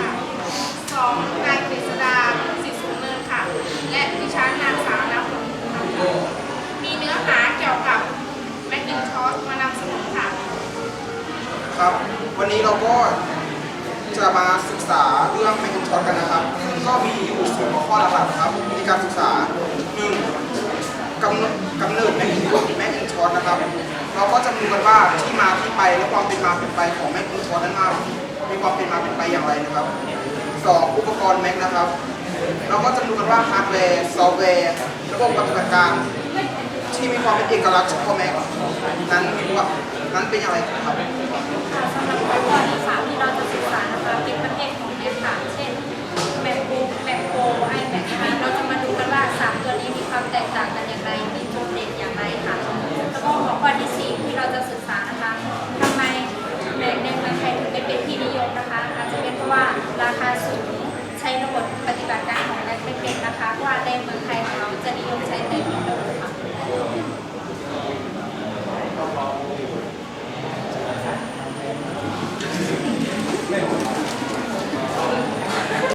ค่ะสองนายกฤษดาสิทธิสูงเนินค่ะ และดิฉันนางสาวน้ำฝนค่ะมีเนื้อหาเกี่ยวกับแมคกินทอสมานำเสนอค่ะ ครับ วันนี้เราก็จะมาศึกษาเรื่องแมกนินทอสกันนะครับซึ่งก็มีอยู่สี่หัวข้อหลักๆครับในการศึกษาหนึ่งกำเนิดกำเนิดแมกนิทอสแมกนินทอสนะครับ เราก็จะดูกันว่าที่มาที่ไปและความเป็นมาเป็นไปของแมกนินทอสนั้นมา นไปอย่างไรนะครับสองอุปกรณ์แม็กนะครับ เราก็จะดูกันว่าฮาร์ดแวร์ซอฟต์แวร์ระบบปฏิบัติการที่มีความเป็นเอกลักษณ์เฉพาะแม็กนั้นมีว่านั้นเป็นอย่างไรครับ 分开好，这里用菜